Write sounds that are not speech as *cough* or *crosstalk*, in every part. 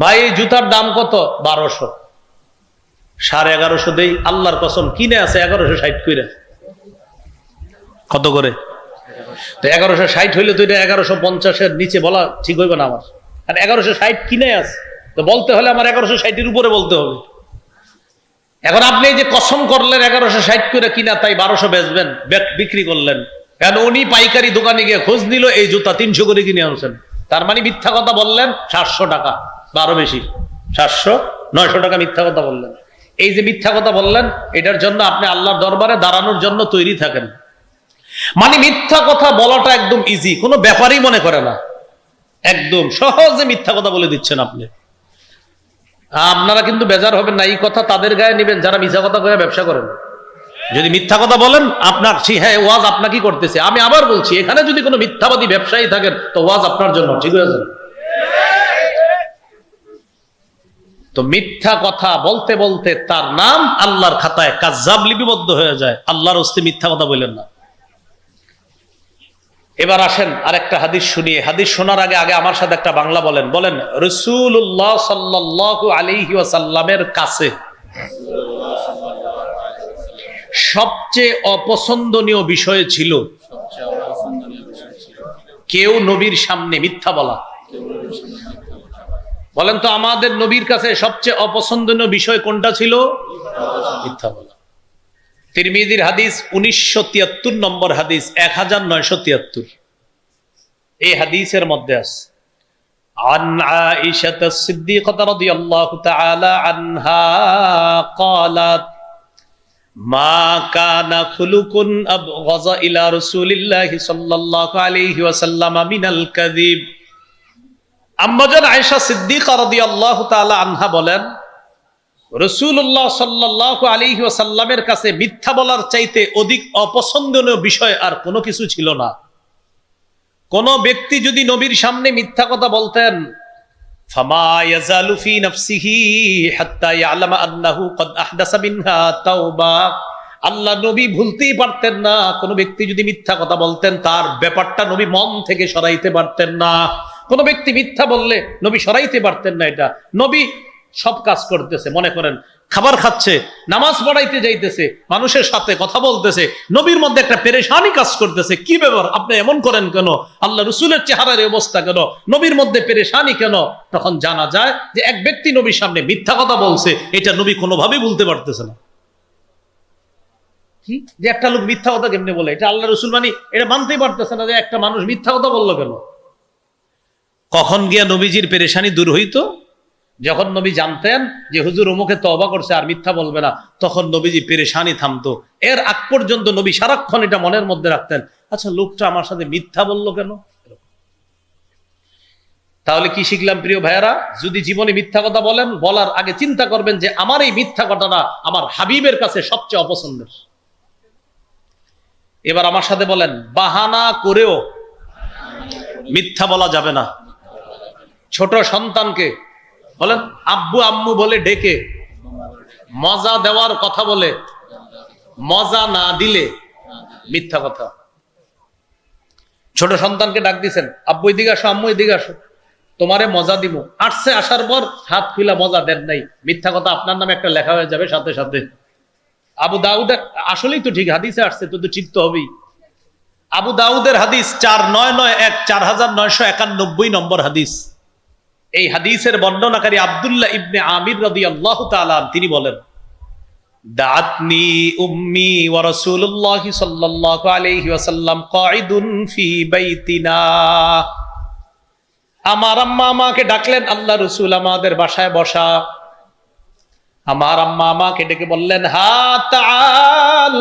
ভাই, এই জুতার দাম কত? বারোশো। সাড়ে এগারোশো দেই, আল্লাহর কসম, কিনে আছে এগারোশো ষাট করে কত করে? এগারোশো ষাট হইলে তো এটা এগারোশো পঞ্চাশের নিচে বলা ঠিক হইবে না আমার। আর এগারোশো ষাট কিনে আছে, তো বলতে হলে আমার এগারোশো ষাটের উপরে বলতে হবে। এখন আপনি যে কসম করলেন এগারোশো ষাট করে কিনা, তাই বারোশো বেচবেন বিক্রি করলেন। কেন উনি পাইকারি দোকানে গিয়ে খোঁজ নিল, এই জুতা তিনশো করে কিনে আনছেন। তার মানে মিথ্যা কথা বললেন, সাতশো টাকা। বারো বেশি, সাতশো, নয়শো টাকা মিথ্যা কথা বললেন। এই যে মিথ্যা কথা বললেন, এটার জন্য আপনি আল্লাহর দরবারে দাঁড়ানোর জন্য তৈরি থাকেন। মানে মিথ্যা কথা বলাটা একদম ইজি কোনো ব্যাপারই মনে করে না। একদম সহজে মিথ্যা কথা বলে দিচ্ছেন আপনি। আপনারা কিন্তু বেজার হবেন না, এই কথা তাদের গায়ে নেবেন, যারা মিথ্যা কথা করে ব্যবসা করেন। যদি মিথ্যা কথা বলেন, আপনার হ্যাঁ ওয়াজ আপনাকে করতেছে। আমি আবার বলছি, এখানে যদি কোনো মিথ্যাবাদী ব্যবসায়ী থাকেন, তো ওয়াজ আপনার জন্য, ঠিক হয়েছে তো মিথ্যা কথা বলতে বলতে তার নাম আল্লাহর খাতায় কাজাব লিপিবদ্ধ হয়ে যায়। আল্লাহর হস্তে মিথ্যা কথা বললেন না। এবার আসেন আরেকটা হাদিস শুনিয়ে। হাদিস শোনার আগে আগে আমার সাথে একটা বাংলা বলেন। বলেন রসুল্লাহ সাল্লাহ আলিহি ওয়াসাল্লামের কাছে সবচেয়ে অপছন্দনীয় বিষয় ছিল। কেউ নবীর সামনে মিথ্যা বলা। বলেন তো আমাদের নবীর কাছে সবচেয়ে অপছন্দনীয় বিষয় কোনটা ছিল মিথ্যা বলা তিরমিজির হাদিস উনিশশো তিয়াত্তর নম্বর হাদিস এক হাজার নয়শো তিয়াত্তর এই হাদিসের মধ্যে আছে عن عائشة الصديقة رضي الله تعالى عنها قالت ما كان خلق أبغض إلى رسول الله صلى الله عليه وسلم من الكذب আম্মাজান আয়েশা সিদ্দিকা রাদিয়াল্লাহু তাআলা আনহা বলেন রসুল্লাহ সাল্লাহ আলী ওয়াসাল্লামের কাছে মিথ্যা বলার চাইতে অধিক অপছন্দনীয় বিষয় আর কোনো কিছু ছিল না। কোন ব্যক্তি যদি নবীর সামনে মিথ্যা কথা বলতেন আল্লাহ নবী ভুলতেই পারতেন না, কোন ব্যক্তি যদি মিথ্যা কথা বলতেন, তার ব্যাপারটা নবী মন থেকে সরাইতে পারতেন না। কোন ব্যক্তি মিথ্যা বললে নবী সরাইতে পারতেন না এটা। নবী সব কাজ করতেছে, মনে করেন, খাবার খাচ্ছে, নামাজ পড়াইতে যাইতেছে, মানুষের সাথে কথা বলতেছে, নবীর মধ্যে একটা পেরেশানি কাজ করতেছে। কি ব্যাপার? আপনি এমন করেন কেন? আল্লাহ রসুলের চেহারার অবস্থা কেন? নবীর মধ্যে পেরেশানি কেন? তখন জানা যায় যে এক ব্যক্তি নবীর সামনে মিথ্যা কথা বলছে, এটা নবী কোনোভাবেই বলতে পারতেছে না। কি? যে একটা লোক মিথ্যা কথা কেমনে বলে? এটা আল্লাহ রসুল মানি, এটা মানতেই পারতেছে না যে একটা মানুষ মিথ্যা কথা বলল কেন? কখন গিয়া নবীজির পেরেশানি দূর হইতো? যখন নবী জানতেন যে হুজুর অমুকে তবা করছে আর মিথ্যা বলবে না, তখন নবীজি পেরেশানি থামতো। এর আগ পর্যন্ত নবী সারাক্ষণ এটা মনের মধ্যে রাখতেন। আচ্ছা লোকটা আমার সাথে মিথ্যা বলল কেন? তাহলে কি শিখলাম প্রিয় ভাইয়ারা? যদি জীবনে মিথ্যা কথা বলেন, বলার আগে চিন্তা করবেন যে আমার এই মিথ্যা কথাটা আমার হাবিবের কাছে সবচেয়ে অপছন্দের। এবার আমার সাথে বলেন, বাহানা করেও মিথ্যা বলা যাবে না। ছোট সন্তানকে বলেন, আব্বু আম্মু বলে ডেকে, মজা দেওয়ার কথা বলে, মজা না দিলে মিথ্যা কথা। ছোট সন্তানকে ডাক দিছেন আব্বু এদিকে আসো, আম্মু এদিকে আসো, তোমারে মজা দিব আসছে, আসার পর হাত খুলা মজা দেন নাই। মিথ্যা কথা আপনার নামে একটা লেখা হয়ে যাবে সাথে সাথে। আবু দাউদ, আসলেই তো ঠিক, হাদিসে আসছে, তো তো ঠিক হবেই। আবু দাউদের হাদিস চার নয় নয় এক, চার হাজার নয়শো একানব্বই নম্বর হাদিস। এই হাদিসের বর্ণনাকারী আবদুল্লাহ ইবনে আমির রদি আল্লাহ তিনি বলেন দাতনি উম্মি ওয়া রাসূলুল্লাহ আমার আম্মা আমাকে ডাকলেন, আল্লাহ রসুল আমাদের বাসায় বসা। আমার আম্মা আমাকে ডেকে বললেন, হা তাআল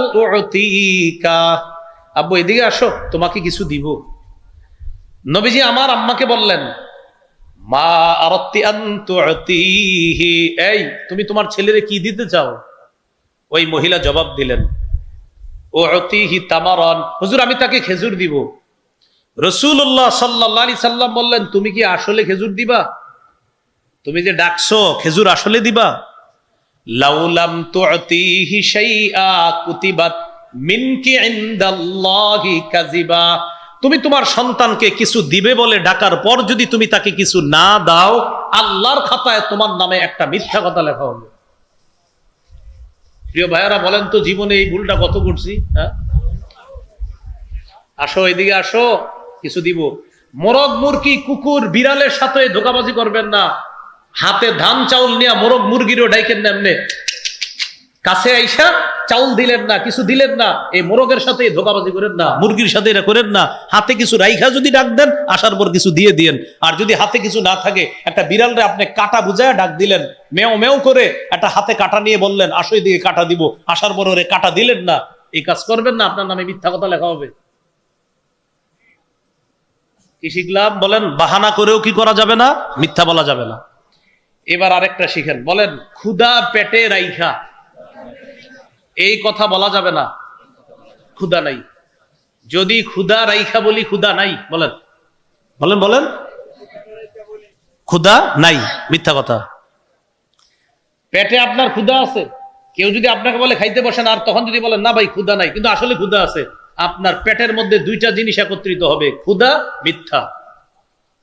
আব্বু, এদিকে আসো, তোমাকে কিছু দিব। নবীজি আমার আম্মাকে বললেন মা এই, তুমি তোমার ছেলেরে কি দিতে চাও? ওই মহিলা জবাব দিলেন ও অতিহি তামারন। হুজুর, আমি তাকে খেজুর দিব। রসুল্লাহ সাল্লাহ সাল্লাম বললেন, তুমি কি আসলে খেজুর দিবা? তুমি যে ডাকছো, খেজুর আসলে দিবা? লাউলাম তুতিহি শাইআ কুতিবাত মিনকি ইনদাল্লাহি কাযিবা। তুমি তোমার সন্তানকে কিছু দিবে বলে ডাকার পর যদি তুমি তাকে কিছু না দাও, আল্লাহর খাতায় তোমার নামে একটা মিথ্যা কথা লেখা হবে প্রিয় ভাইয়ারা, বলেন তো জীবনে এই ভুলটা কত করছি হ্যাঁ? আসো, এদিকে আসো, কিছু দিব। মোরগ, মুরগি, কুকুর, বিড়ালের সাথে ধোকাবাজি করবেন না। হাতে ধান, চাউল নিয়ে মোরগ, মুরগিরও ডাইকেন না এমনি। কাছে আইসা চাউল দিলেন না, কিছু দিলেন না, এই মোরগের সাথে ধোকাবাজি করেন না, মুরগির সাথে এটা করেন না, হাতে কিছু রাইখা যদি ডাক দেন, আসার পর কিছু দিয়ে দিয়েন। আর যদি হাতে কিছু না থাকে, একটা বিড়ালরে আপনি কাটা বুঝায় ডাক দিলেন, মেও মেও করে একটা হাতে কাটা নিয়ে বললেন, আসো দিকে কাটা দিব, আসার পর ওরে কাটা দিলেন না, এই কাজ করবেন না, আপনার নামে মিথ্যা কথা লেখা হবে। কি শিখলাম? বলেন, বাহানা করেও কি করা যাবে না? মিথ্যা বলা যাবে না। এবার আরেকটা শিখেন, বলেন, ক্ষুদা পেটে রাইখা। এই কথা বলা যাবে না। ক্ষুদা নাই। যদি ক্ষুদা রাইখা বলি ক্ষুদা নাই বলেন। বলেন বলেন। ক্ষুদা নাই মিথ্যা কথা। পেটে আপনার ক্ষুদা আছে। কেউ যদি আপনাকে বলে খাইতে বসেন আর তখন যদি বলেন না ভাই ক্ষুদা নাই। কিন্তু আসলে ক্ষুদা আছে। আপনার পেটের মধ্যে দুইটা জিনিস একত্রিত হবে ক্ষুদা মিথ্যা।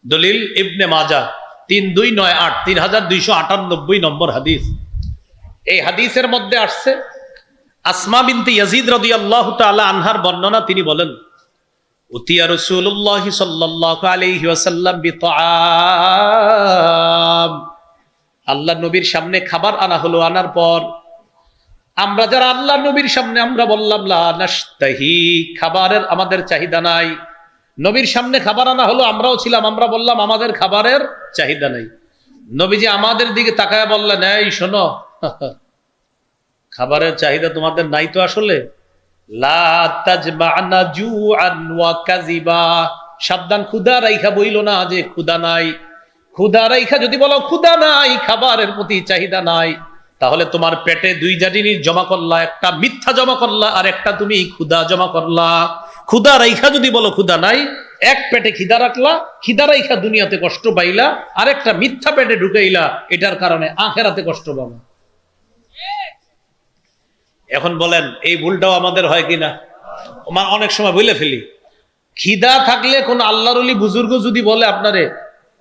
দলিল ইবনে মাজা তিন দুই নয় আট তিন হাজার দুইশো আটানব্বই নম্বর হাদিস। এই হাদিসের মধ্যে আসছে আসমা বিনতে ইয়াজিদ রদি আল্লাহ তালা আনহার বর্ণনা তিনি বলেন, উতিয়া রসুল্লাহ সাল্লাহ আলাইহি ওয়াসাল্লাম আল্লাহ নবীর সামনে খাবার আনা হলো, আনার পর আমরা যারা আল্লাহ নবীর সামনে, আমরা বললাম, লা নাস্তাহি খাবারের আমাদের চাহিদা নাই। নবীর সামনে খাবার আনা হলো, আমরাও ছিলাম, আমরা বললাম, আমাদের খাবারের চাহিদা নাই। নবীজি আমাদের দিকে তাকায় বললেন, এই শোনো খাবারের চাহিদা তোমাদের নাই তো আসলে? সাবধান, ক্ষুধা রাইখা বইল না যে ক্ষুধা নাই। রাইখা যদি বলো নাই, খাবারের প্রতি চাহিদা নাই, তাহলে তোমার পেটে জমা করলা, একটা মিথ্যা জমা করলা আর একটা তুমি ক্ষুধা জমা করলা। ক্ষুধা রাইখা যদি বলো ক্ষুধা নাই, এক পেটে খিদা রাখলা, খিদা রাইখা দুনিয়াতে কষ্ট পাইলা আর একটা মিথ্যা পেটে ঢুকাইলা, এটার কারণে আখেরাতে কষ্ট পাবো। এখন বলেন, এই ভুলটাও আমাদের হয় কিনা? অনেক সময় বলে ফেলি। খিদা থাকলে কোন আল্লাহর বুজুর্গ যদি বলে আপনারে,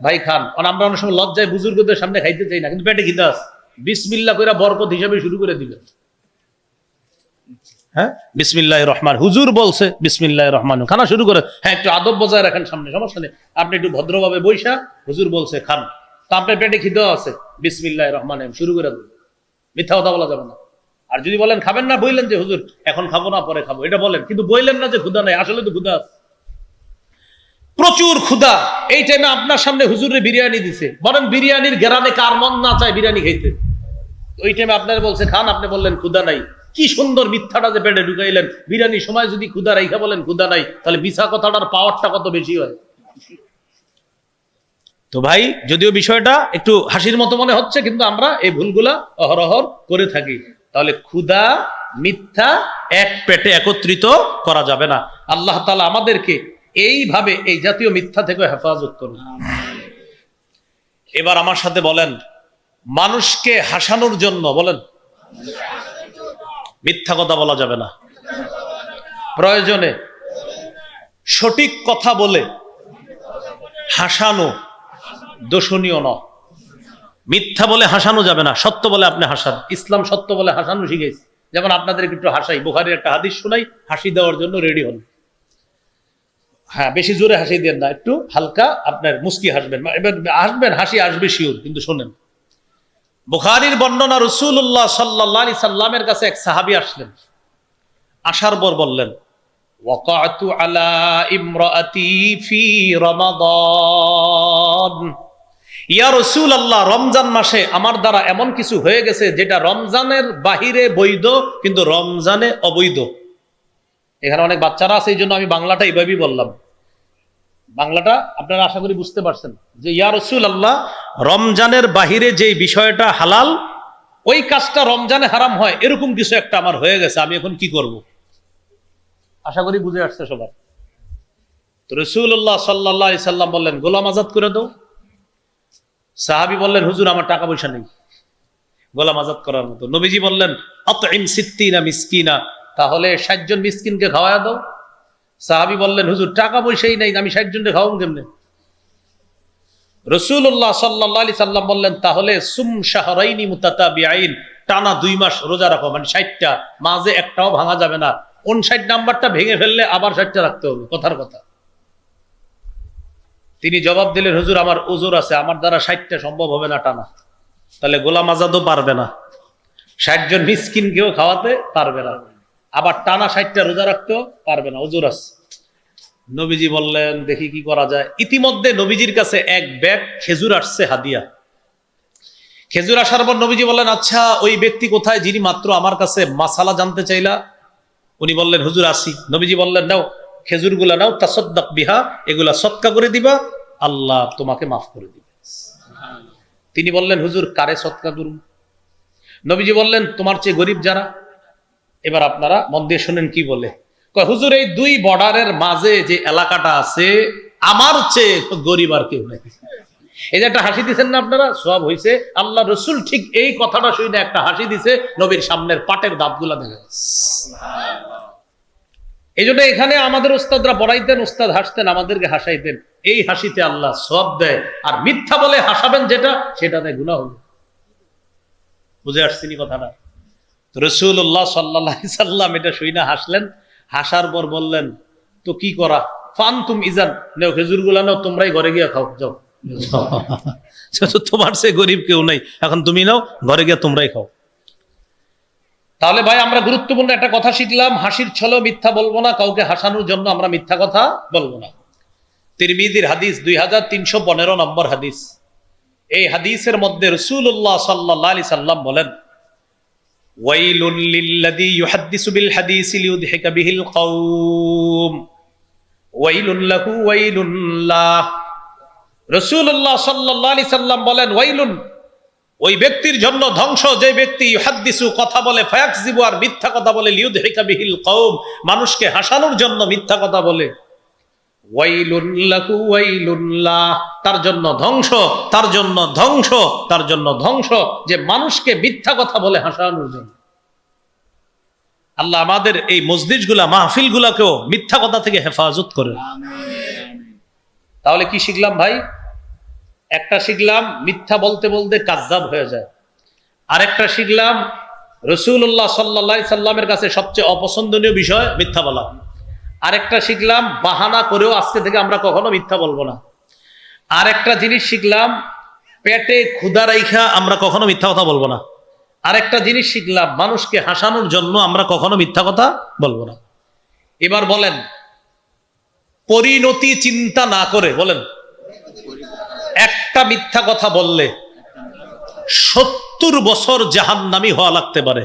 ভাই, খান। কারণ আমরা অনেক সময় লজ্জায় বুজুর্গদের সামনে খাইতে চাই না, কিন্তু পেটে খিদা আছে। বিসমিল্লা করে বরকত হিসাবে শুরু করে দিবেন। হ্যাঁ? বিসমিল্লাহ রহমান। হুজুর বলছে বিসমিল্লাহ রহমান। খানা শুরু করে হ্যাঁ একটু আদব বজায় রাখেন সামনে, সমস্যা নেই। আপনি একটু ভদ্রভাবে বৈশা হুজুর বলছে, খান। তা আপনার পেটে খিদা আছে। বিসমিল্লাহ রহমান শুরু করে দিন মিথ্যা কথা বলা যাবে না। আর যদি বলেন, খাবেন না বললেন যে, হুজুর, এখন খাব না, পরে খাব। এটা বলেন, কিন্তু বললেন না যে ক্ষুদা নাই। আসলে তো ক্ষুদা প্রচুর ক্ষুদা এই টাইমে আপনার সামনে হুজুরে বিরিয়ানি দিছে। বলেন, বিরিয়ানির গেরানে কার মন না চায় বিরিয়ানি খাইতে? ওই টাইমে আপনার বলছে, খান, আপনি বললেন ক্ষুদা নাই। কি সুন্দর মিথ্যাটা যে পেটে ঢুকাইলেন। বিরিয়ানির সময় যদি ক্ষুদা রাইখা বলেন ক্ষুদা নাই। তাহলে মিশা কথাটার পাওয়ারটা কত বেশি হয়? তো ভাই, যদিও বিষয়টা একটু হাসির মতো মনে হচ্ছে, কিন্তু আমরা এই ভুলগুলা অহরহর করে থাকি। তাহলে ক্ষুধা, মিথ্যা এক পেটে একত্রিত করা যাবে না। আল্লাহ তালা আমাদেরকে এইভাবে এই জাতীয় মিথ্যা থেকে হেফাজত করুন। এবার আমার সাথে বলেন, মানুষকে হাসানোর জন্য বলেন, মিথ্যা কথা বলা যাবে না। প্রয়োজনে সঠিক কথা বলে হাসানো দোষণীয় ন মিথ্যা বলে হাসানো যাবে না, সত্য বলে আপনি হাসান। ইসলাম সত্য বলে হাসানো শিখেছে। যেমন আপনাদের একটু হাসাই বুহারের একটা হাদিস শোনাই, হাসি দেওয়ার জন্য রেডি হন। হ্যাঁ বেশি জোরে হাসি দেন না, একটু হালকা আপনার মুস্কি হাসবেন। এবার হাসবেন, হাসি আসবে শিওর কিন্তু শোনেন। বুখারির বর্ণনা রসুল্লাহ সাল্লা সাল্লামের কাছে এক সাহাবি আসলেন। আসার পর বললেন আলা ইমরাতি ফি রমাদান। ইয়া রসুল আল্লাহ রমজান মাসে আমার দ্বারা এমন কিছু হয়ে গেছে যেটা রমজানের বাহিরে বৈধ, কিন্তু রমজানে অবৈধ। এখানে অনেক বাচ্চারা আছে এই জন্য আমি বাংলাটা এইভাবেই বললাম। বাংলাটা আপনারা আশা করি বুঝতে পারছেন যে ইয়া রসুল আল্লাহ রমজানের বাহিরে যে বিষয়টা হালাল, ওই কাজটা রমজানে হারাম হয়, এরকম কিছু একটা আমার হয়ে গেছে, আমি এখন কি করব? আশা করি বুঝে আসছে সবার। তো রসুল্লাহ সাল্লাহ সাল্লাম বললেন, গোলাম আজাদ করে দাও। সাহাবি বললেন, হুজুর, আমার টাকা পয়সা নেই। গোলাম আজাদ করার মতো। নবীজি বললেন অত ইম সিত্তিনা মিসকিনা, তাহলে ষাট জন মিসকিনকে খাওয়া দাও। সাহাবি বললেন, হুজুর টাকা পয়সাই নেই, আমি ষাট জনকে খাওয়াম কেমনে? রসুল্লাহ সাল্লাহ সাল্লাম বললেন, তাহলে সুম শাহরাইনি বিআইন টানা দুই মাস রোজা রাখো মানে ষাটটা, মাঝে একটাও ভাঙা যাবে না। কোন ষাট নাম্বারটা ভেঙে ফেললে আবার ষাটটা রাখতে হবে। কথার কথা। তিনি জবাব দিলেন হুজুর, আমার উজুর আছে, আমার দ্বারা ষাটটা সম্ভব হবে না টানা। তাহলে গোলাম আজাদও পারবে না। ষাট জন মিসকিন কেউ খাওয়াতে পারবে না। আবার টানা ষাটটা রোজা রাখতেও পারবে না, উজুর আছে। নবীজি বললেন, দেখি কি করা যায়। ইতিমধ্যে নবীজির কাছে এক ব্যাগ খেজুর আসছে, হাদিয়া। খেজুর আসার পর নবীজি বললেন আচ্ছা ওই ব্যক্তি কোথায় যিনি মাত্র আমার কাছে মাসালা জানতে চাইলা? উনি বললেন, হুজুর, আসি। নবীজি বললেন, নাও। খেজুরগুলা নাও, তাসদ্দাক বিহা, এগুলা সৎকা করে দিবা, আল্লাহ তোমাকে মাফ করে দিবে। তিনি বললেন, হুজুর, কারে সৎকা করুন নবীজি বললেন, তোমার চেয়ে গরিব যারা? এবার আপনারা মন দিয়ে শুনেন কি বলে। হুজুর, এই দুই বর্ডারের মাঝে যে এলাকাটা আছে, আমার চেয়ে গরিব আর কেউ নেই। এই যে একটা হাসি দিচ্ছেন না আপনারা? সব হয়েছে আল্লাহ রসুল ঠিক এই কথাটা শুনে একটা হাসি দিছে, নবীর সামনের পাটের দাঁতগুলা দেখা যাচ্ছে। এই জন্য এখানে আমাদের ওস্তাদরা পড়াইতেন ওস্তাদ হাসতেন, আমাদেরকে হাসাইতেন। এই হাসিতে আল্লাহ সব দেয়। আর মিথ্যা বলে হাসাবেন যেটা সেটাতে গুণা হবে। বুঝে আসছিনি কথাটা? রসুল্লাহ হাসলেন। হাসার পর বললেন, তো কি করা? ফান তুম ইজান নেও খেজুরগুলা নাও, তোমরাই ঘরে গিয়ে খাও, যাও। *laughs* তোমার সে গরিব কেউ নাই। এখন তুমি নাও, ঘরে গিয়ে তোমরাই খাও। তাহলে ভাই, আমরা গুরুত্বপূর্ণ একটা কথা শিখলাম। হাসির ছলেও মিথ্যা বলব না, কাউকে হাসানোর জন্য আমরা মিথ্যা কথা বলব না। তিরমিদির হাদিস দুই হাজার তিনশো পনেরো নম্বর হাদিস। এই হাদিসের মধ্যে রসুল্লাহ সাল্লাহ আলি সাল্লাম বলেন ওয়াইলুন লিল্লাযী ইউহাদ্দিসু বিল হাদিসি লিয়ুদহিকা বিহিল কওম ওয়াইলুন লাহু ওয়াইলুন লাহ রাসূলুল্লাহ সাল্লাম বলেন ওই ব্যক্তির জন্য ধ্বংস যে ব্যক্তি ইউহাদ্দিসু কথা বলে ফায়াকযিবু আর মিথ্যা কথা বলে লিয়ুদহিকা বিহিল কওম মানুষকে হাসানোর জন্য মিথ্যা কথা বলে। তার জন্য ধ্বংস তার জন্য ধ্বংস তার জন্য ধ্বংস যে মানুষকে মিথ্যা কথা বলে হাসানোর জন্য। আল্লাহ আমাদের এই মসজিদগুলা মাহফিল গুলাকেও মিথ্যা কথা থেকে হেফাজত করে। তাহলে কি শিখলাম ভাই? একটা শিখলাম, মিথ্যা বলতে বলতে কাজ্জাব হয়ে যায়। আরেকটা শিখলাম রসুল্লাহ সাল্লা সাল্লামের কাছে সবচেয়ে অপছন্দনীয় বিষয় মিথ্যা বলা। আরেকটা শিখলাম, বাহানা করেও আজকে থেকে আমরা কখনো মিথ্যা বলব না। আরেকটা জিনিস শিখলাম, পেটে ক্ষুদা রাইখা আমরা কখনো মিথ্যা কথা বলব না। আরেকটা জিনিস শিখলাম, মানুষকে হাসানোর জন্য আমরা কখনো মিথ্যা কথা বলব না। এবার বলেন, পরিণতি চিন্তা না করে, বলেন। একটা মিথ্যা কথা বললে সত্তর বছর জাহান্নামি হওয়া লাগতে পারে।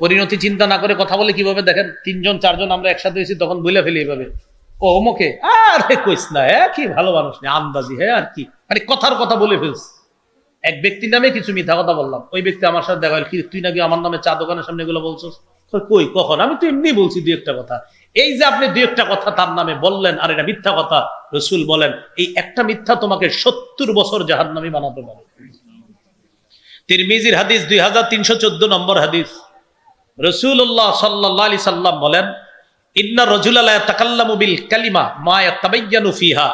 পরিণতি চিন্তা না করে কথা বলে কীভাবে দেখেন? তিনজন, চারজন আমরা একসাথে হয়েছি, তখন বুঝলে ফেলি এভাবে। ও অমুকে? আরে কইস না হ্যাঁ কি ভালো মানুষ নেই আন্দাজি হ্যাঁ আর কি? মানে কথার কথা বলে ফেলস এক ব্যক্তির নামে কিছু মিথ্যা কথা বললাম। ওই ব্যক্তি আমার সাথে দেখা কি, তুই নাকি আমার নামে চা দোকানের সামনে এগুলো বলছো কই, কখন? আমি তো এমনি বলছি দু একটা কথা। এই যে আপনি দুই একটা কথা তার নামে বললেন আর এটা মিথ্যা কথা, রসুল বলেন, এই একটা মিথ্যা তোমাকে সত্তর বছর জাহান্নামি বানাতে পারে। তিরমিজির হাদিস দুই হাজার তিনশো চোদ্দ নম্বর হাদিস। রসুল্লাহ সাল্লাহ আলি সাল্লাম বলেন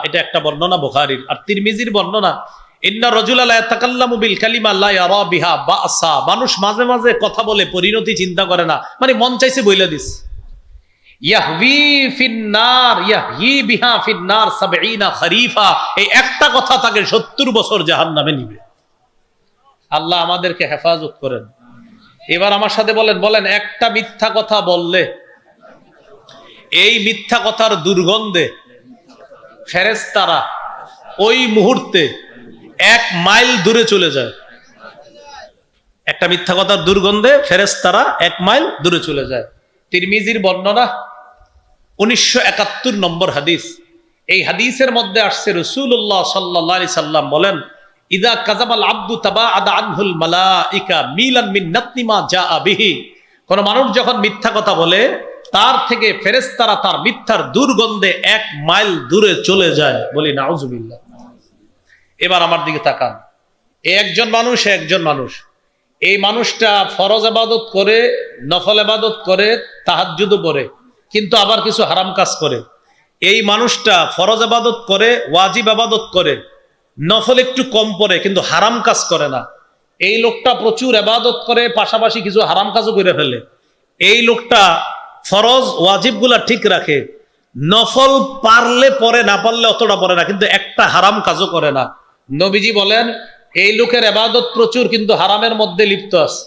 এটা একটা বর্ণনা আর তিরমিজির বর্ণনা মানুষ মাঝে মাঝে কথা বলে পরিণতি চিন্তা করে না। মানে মন চাইছে বইলা দিস। একটা কথা তাকে 70 বছর জাহান্নামে নিবে। আল্লাহ আমাদেরকে হেফাজত করেন। এবার আমার সাথে বলেন বলেন, একটা মিথ্যা কথা বললে, এই মিথ্যা কথার দুর্গন্ধে ফেরেস্তারা ওই মুহূর্তে এক মাইল দূরে চলে যায়। একটা মিথ্যা কথার দুর্গন্ধে ফেরেস্তারা এক মাইল দূরে চলে যায়। তিরমিজির বর্ণনা উনিশশো একাত্তর নম্বর হাদিস। এই হাদিসের মধ্যে আসছে রসুল্লাহ সাল্লাহ সাল্লাম বলেন, ইদা কাজাবাল আব্দু তাবা আদা আনহুল মালাইকা মিলান মিন নাতনিমা যা আবিহি কোন মানুষ যখন মিথ্যা কথা বলে, তার থেকে ফেরেস্তারা তার মিথ্যার দুর্গন্ধে এক মাইল দূরে চলে যায়। বলি, নাউজুবিল্লাহ। এবার আমার দিকে তাকান। এ একজন মানুষ একজন মানুষ। এই মানুষটা ফরজ আবাদত করে, নফল আবাদত করে তাহাজুদও করে কিন্তু আবার কিছু হারাম কাজ করে। এই মানুষটা ফরজ আবাদত করে, ওয়াজিব আবাদত করে, নফল একটু কম পড়ে, কিন্তু হারাম কাজ করে না। এই লোকটা প্রচুর আবাদত করে, পাশাপাশি কিছু হারাম কাজও করে ফেলে। এই লোকটা ফরজ ওয়াজিবগুলা ঠিক রাখে। নফল পারলে পরে না পারলে অতটা পড়ে না, কিন্তু একটা হারাম কাজও করে না। নবীজি বলেন এই লোকের আবাদত প্রচুর কিন্তু হারামের মধ্যে লিপ্ত আছে।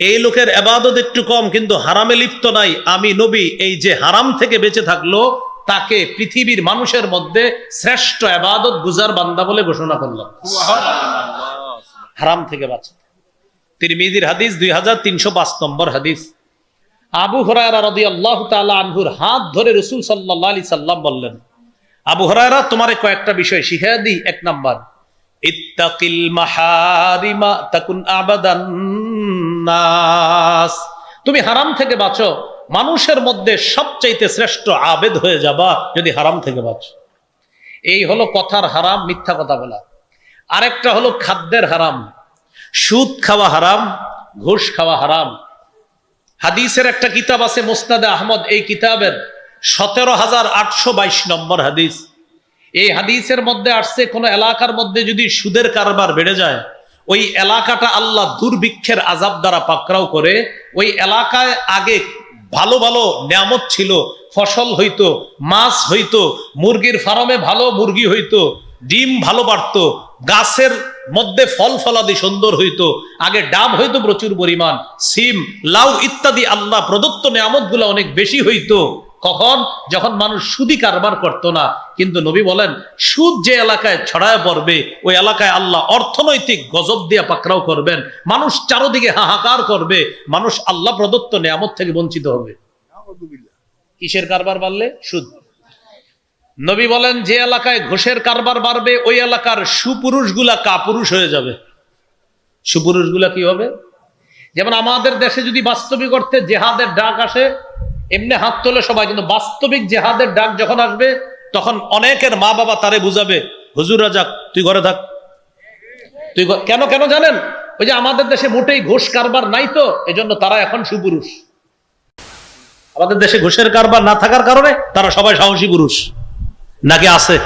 এই লোকের আবাদত একটু কম কিন্তু হারামে লিপ্ত নাই। আমি নবী এই যে হারাম থেকে বেঁচে থাকল তাকে পৃথিবীর মানুষের মধ্যে শ্রেষ্ঠ আবাদত গুজার বান্দা বলে ঘোষণা করলাম। হারাম থেকে বাঁচে। তিরমিজির হাদিস দুই হাজার তিনশো পাঁচ নম্বর হাদিস। আবু হরায়রা রদি আল্লাহ তাআলা আনহুর হাত ধরে রসুল সাল্লাহ আলি সাল্লাম বললেন আবু হরায়রা তোমারে কয়েকটা বিষয় শিখাই দিই। এক নাম্বার ইত্তাকিল মাহারিমা তাকুন আবাদান নাস। তুমি হারাম থেকে বাঁচো, মানুষের মধ্যে সবচাইতে শ্রেষ্ঠ আবেদ হয়ে যাবা যদি হারাম থেকে বাঁচো। এই হলো কথার হারাম, মিথ্যা কথা বলা। আরেকটা হলো খাদ্যের হারাম। সুদ খাওয়া হারাম, ঘুষ খাওয়া হারাম। হাদিসের একটা কিতাব আছে মোস্তাদে আহমদ, এই কিতাবের সতেরো হাজার আটশো বাইশ নম্বর হাদিস। এই হাদিসের মধ্যে আসছে, কোন এলাকার মধ্যে যদি সুদের কারবার বেড়ে যায়, ওই এলাকাটা আল্লাহ দুর্ভিক্ষের আজাব দ্বারা পাকড়াও করে, ওই এলাকায় আগে ভালো ভালো নিয়ামত ছিল, ফসল হইতো, মাছ হইতো, মুরগির ফার্মে ভালো মুরগি হইতো, ডিম ভালো পারতো গাছের মধ্যে ফল ফলাদি সুন্দর হইতো, আগে ডাব হইতো প্রচুর পরিমাণ, সিম, লাউ ইত্যাদি আল্লাহ প্রদত্ত নিয়ামত অনেক বেশি হইতো। কখন? যখন মানুষ সুদি কারবার করতো না। কিন্তু নবী বলেন, সুদ যে এলাকায় ছড়ায় পড়বে, ওই এলাকায় আল্লাহ অর্থনৈতিক গজব দিয়ে পাকড়াও করবেন। মানুষ চারোদিকে হাহাকার করবে। মানুষ আল্লাহ প্রদত্ত নিয়ামত থেকে বঞ্চিত হবে। কিসের কারবার বাড়লে? সুদ। নবী বলেন, যে এলাকায় ঘোষের কারবার বাড়বে, ওই এলাকার সুপুরুষগুলা কাপুরুষ হয়ে যাবে। সুপুরুষগুলা কি হবে? যেমন আমাদের দেশে যদি বাস্তবিক অর্থে জেহাদের ডাক আসে এমনি হাত তোলে সবাই, কিন্তু বাস্তবিক জেহাদের ডাক যখন আসবে, তখন অনেকের মা বাবা তারে বুঝাবে, হুজুর রাজাক তুই ঘরে থাক। তুই কেন কেন জানেন? ওই যে আমাদের দেশে মোটেই ঘোষ কারবার নাই তো, এজন্য তারা এখন সুপুরুষ। আমাদের দেশে ঘোষের কারবার না থাকার কারণে তারা সবাই সাহসী পুরুষ। নাকি আছে?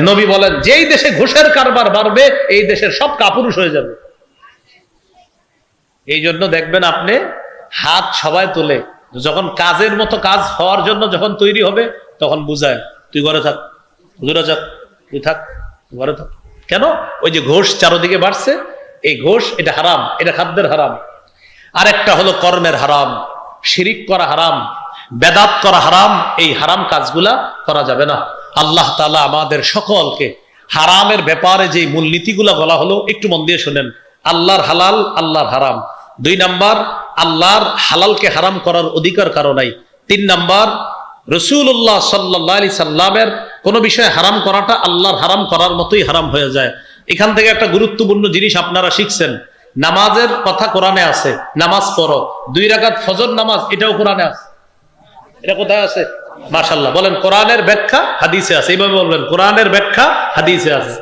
নবী বলেন, যেই দেশে ঘোষের কারবার বাড়বে, এই দেশের সব কাপুরুষ হয়ে যাবে। এই জন্য দেখবেন আপনি হাত সবাই তোলে। যখন কাজের মতো কাজ হওয়ার জন্য যখন তৈরি হবে, তখন বুঝায়, তুই ঘরে থাক, হুজুরা যাক তুই থাক, ঘরে থাক। কেন? ওই যে ঘোষ চারোদিকে বাড়ছে, এই ঘোষ এটা হারাম, এটা খাদ্যের হারাম। আর একটা হলো কর্মের হারাম, শিরিক করা হারাম, বেদাত করা হারাম, এই হারাম কাজগুলা করা যাবে না। আল্লাহ তালা আমাদের সকলকে হারামের ব্যাপারে যে মূলনীতিগুলা বলা হলো, একটু মন দিয়ে শোনেন। আল্লাহর হালাল, আল্লাহর হারাম। দুই নাম্বার, আল্লাহর হালালকে হারাম করার অধিকার কারও নাই। তিন নাম্বার রসুল্লাহ সাল্লাহ আলি সাল্লামের কোনো বিষয়ে হারাম করাটা আল্লাহর হারাম করার মতোই হারাম হয়ে যায়। এখান থেকে একটা গুরুত্বপূর্ণ জিনিস আপনারা শিখছেন। নামাজের কথা কোরআনে আছে, নামাজ পড়ো। দুই রাকাত ফজর নামাজ, এটাও কোরআনে আছে। এটা কোথায় আছে? মাশাল্লাহ বলেন কোরআনের ব্যাখ্যা হাদিসে আছে। এইভাবে বলবেন, কোরআনের ব্যাখ্যা হাদিসে আছে।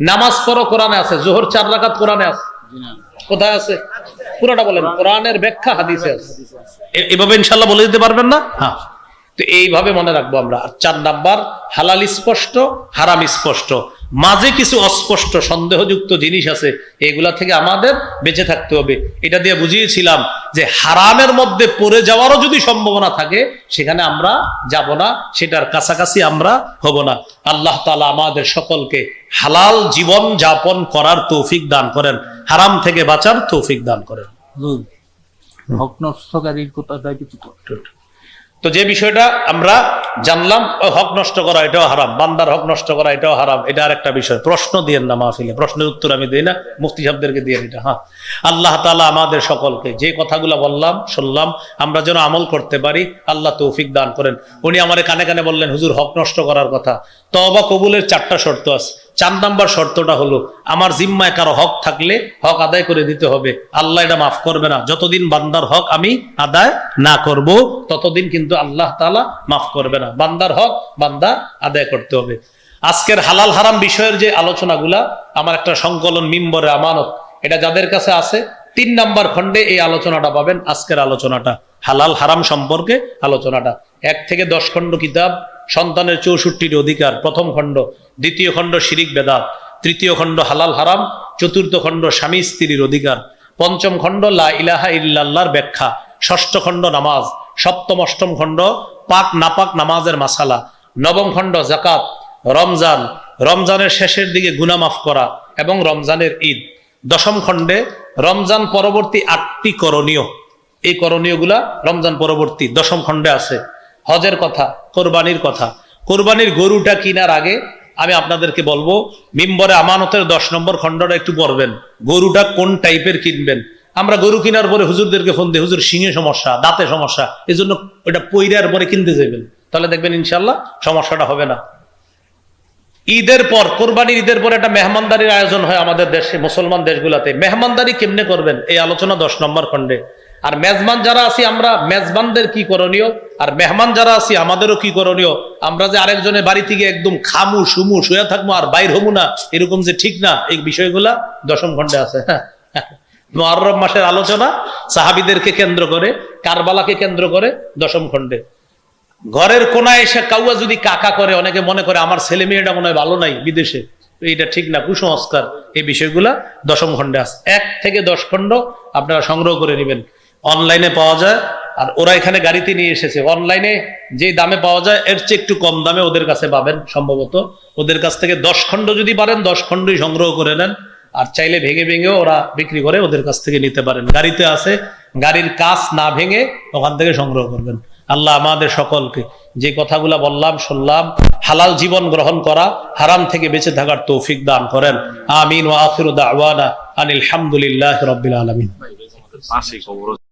নামাজ পড়ো কোরআনে আছে, জোহর চার রাকাত কোরআনে আছে। কোথায় আছে? পুরাটা বলেন কোরআনের ব্যাখ্যা হাদিসে আছে। এভাবে ইনশাল্লাহ বলে দিতে পারবেন না? হ্যাঁ। তো এইভাবে মনে রাখব আমরা। আর চার নাম্বার হালাল স্পষ্ট হারাম স্পষ্ট। মাঝে কিছু অস্পষ্ট সন্দেহযুক্ত জিনিস আছে এগুলা থেকে আমাদের বেঁচে থাকতে হবে। এটা দিয়ে বুঝিয়েছিলাম যে হারামের মধ্যে পড়ে যাওয়ারও যদি সম্ভাবনা থাকে সেখানে আমরা যাব না সেটার কাছাকাছি আমরা হব না। আল্লাহ তালা আমাদের সকলকে হালাল জীবন যাপন করার তৌফিক দান করেন হারাম থেকে বাঁচার তৌফিক দান করেন। হক কথাটা কিছু। তো যে বিষয়টা আমরা জানলাম হক নষ্ট করা এটাও হারাম, বান্দার হক নষ্ট করা এটাও হারাম, এটা আর একটা বিষয়। প্রশ্ন দিয়েন না মাহফিলে, প্রশ্নের উত্তর আমি দিই না, মুফতি সাহেবদেরকে দিয়ে এটা হ্যাঁ। আল্লাহ তালা আমাদের সকলকে যে কথাগুলো বললাম, শুনলাম, আমরা যেন আমল করতে পারি, আল্লাহ তৌফিক দান করেন। উনি আমার কানে কানে বললেন, হুজুর, হক নষ্ট করার কথা। তবা কবুলের চারটা শর্ত আছে। চার নাম্বার শর্তটা হলো, আমার জিম্মায় কারও হক থাকলে হক আদায় করে দিতে হবে। আল্লাহ এটা মাফ করবে না। যতদিন বান্দার হক আমি আদায় না করব, ততদিন কিন্তু আল্লাহ তালা মাফ করবে না। বান্দার হক বান্দা আদায় করতে হবে। আজকের হালাল হারাম বিষয়ের যে আলোচনাগুলা, আমার একটা সংকলন মিম্বরে আমানত, এটা যাদের কাছে আছে, তিন নাম্বার খণ্ডে এই আলোচনাটা পাবেন, আজকের আলোচনাটা। হালাল হারাম সম্পর্কে আলোচনাটা। এক থেকে দশ খণ্ড কিতাব, সন্তানের চৌষট্টির অধিকার, প্রথম খণ্ড। দ্বিতীয় খণ্ড শিরিক বেদাত, তৃতীয় খণ্ড হালাল হারাম, চতুর্থ খণ্ড স্বামী স্ত্রীর অধিকার, পঞ্চম খণ্ড লা ইলাহা ইল্লাল্লাহর ব্যাখ্যা, ষষ্ঠ খণ্ড নামাজ, সপ্তম, অষ্টম খণ্ড পাক নাপাক নামাজের মাসালা, নবম খণ্ড জাকাত রমজান, রমজানের শেষের দিকে গুনা মাফ করা এবং রমজানের ঈদ। দশম খণ্ডে রমজান পরবর্তী আটটি করণীয়। এই করণীয়গুলা রমজান পরবর্তী দশম খণ্ডে আছে। হজের কথা, কোরবানির কথা। কোরবানির গরুটা কিনার আগে আমি আপনাদেরকে বলব, মিম্বরে আমানতের দশ নম্বর খণ্ডটা একটু পড়বেন। গরুটা কোন টাইপের কিনবেন? আমরা গরু কেনার পরে হুজুরদেরকে ফোন দিই, হুজুর, শিঙে সমস্যা, দাঁতে সমস্যা এই জন্য ওটা পইরার পরে কিনতে যাবেন। তাহলে দেখবেন ইনশাল্লাহ সমস্যাটা হবে না। ঈদের পর, কোরবানির ঈদের পর একটা মেহমানদারির আয়োজন হয় আমাদের দেশে, মুসলমান দেশগুলোতে। মেহমানদারি কেমনে করবেন? এই আলোচনা দশ নম্বর খণ্ডে। আর মেজবান যারা আছি, আমরা মেজবানদের কি করণীয়? আর মেহমান যারা আছি, আমাদেরও কি করণীয়? আমরা যে আরেকজনের বাড়ি থেকে একদম খামু সুমু শুয়ে থাকব আর বাইর হব না, এরকম যে ঠিক না, এই বিষয়গুলা দশম খণ্ডে আছে। *laughs* হ্যাঁ মাসের আলোচনা, সাহাবিদেরকে কেন্দ্র করে, কারবালাকে কেন্দ্র করে দশম খণ্ডে। ঘরের কোনায় এসে কাউয়া যদি কাকা করে, অনেকে মনে করে আমার ছেলে মেয়েটা মনে হয় ভালো নাই বিদেশে। এটা ঠিক না, কুসংস্কার। এই বিষয়গুলা দশম খণ্ডে আছে। এক থেকে দশ খণ্ড আপনারা সংগ্রহ করে নেবেন। অনলাইনে পাওয়া যায়, আর ওরা এখানে গাড়িতে নিয়ে এসেছে। অনলাইনে যে দামে পাওয়া যায়, এর চেয়ে একটু কম দামে ওদের কাছে পাবেন সম্ভবত। ওদের কাছ থেকে দশ খণ্ড যদি পারেন, দশ খণ্ডই সংগ্রহ করে নেন, আর চাইলে ভেঙে ভেঙেও ওরা বিক্রি করে ওদের কাছ থেকে নিতে পারেন। গাড়িতে আছে, গাড়ির কাজ না ভেঙে ওখান থেকে সংগ্রহ করবেন। আল্লাহ আমাদের সকলকে যে কথাগুলা বললাম, শুনলাম, হালাল জীবন গ্রহণ করা, হারাম থেকে বেঁচে থাকার তৌফিক দান করেন। আমিন ওয়া আখিরু দাওয়ানা আনিল হামদুলিল্লাহি রাব্বিল আলামিন।